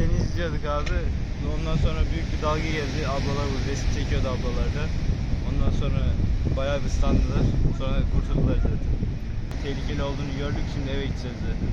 kaldık abi. Ondan sonra büyük bir dalga geldi. Ablalar bu resim çekiyordu ablalarda. Ondan sonra bayağı bir ıslandılar. Sonra kurtuldular zaten. Tehlikeli olduğunu gördük şimdi eve gideceğiz zaten.